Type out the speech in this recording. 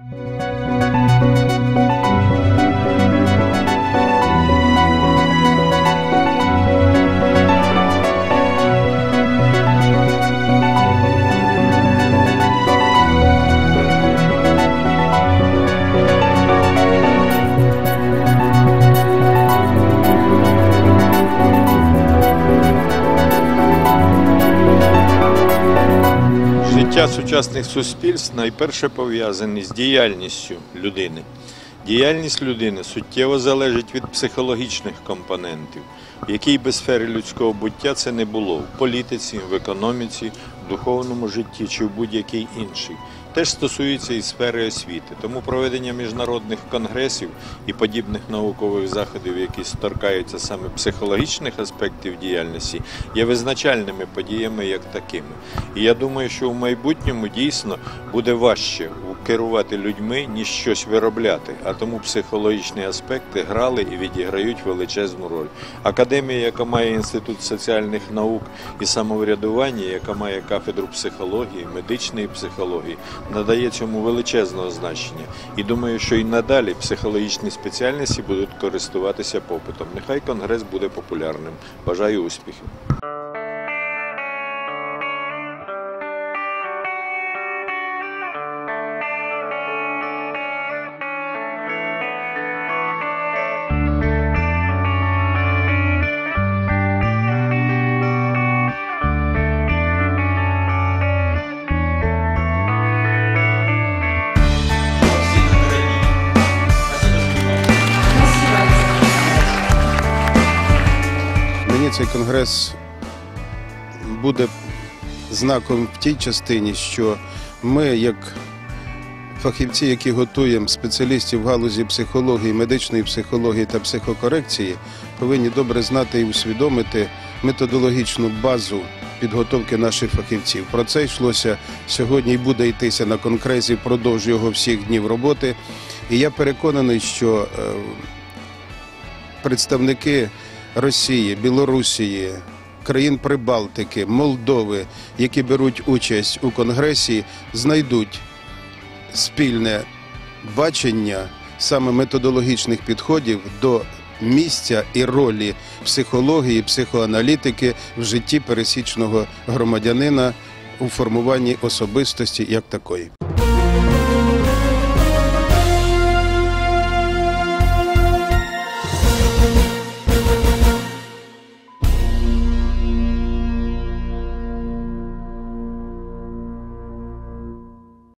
you Життя сучасних суспільств найперше пов'язані з діяльністю людини. Діяльність людини суттєво залежить від психологічних компонентів, в якій би сфері людського буття це не було в політиці, в економіці, в духовному житті чи в будь-якій іншій. Теж стосується і сфери освіти. Тому проведення міжнародних конгресів і подібних наукових заходів, які торкаються саме психологічних аспектів діяльності, є визначальними подіями як такими. І я думаю, що в майбутньому дійсно буде важче керувати людьми, ніж щось виробляти. А тому психологічні аспекти грали і відіграють величезну роль. Академія, яка має інститут соціальних наук і самоврядування, яка має кафедру психології, медичної психології, надає цьому величезного значення. І думаю, що і надалі психологічні спеціальності будуть користуватися попитом. Нехай конгрес буде популярним. Бажаю успіхів. Мені цей конгрес буде знаком в тій частині, що ми, як фахівці, які готуємо спеціалістів в галузі психології, медичної психології та психокорекції, повинні добре знати і усвідомити методологічну базу підготовки наших фахівців. Про це йшлося сьогодні і буде йтися на конгресі впродовж його всіх днів роботи. І я переконаний, що е, представники Росії, Білорусії, країн Прибалтики, Молдови, які беруть участь у конгресі, знайдуть спільне бачення саме методологічних підходів до місця і ролі психології, психоаналітики в житті пересічного громадянина у формуванні особистості як такої.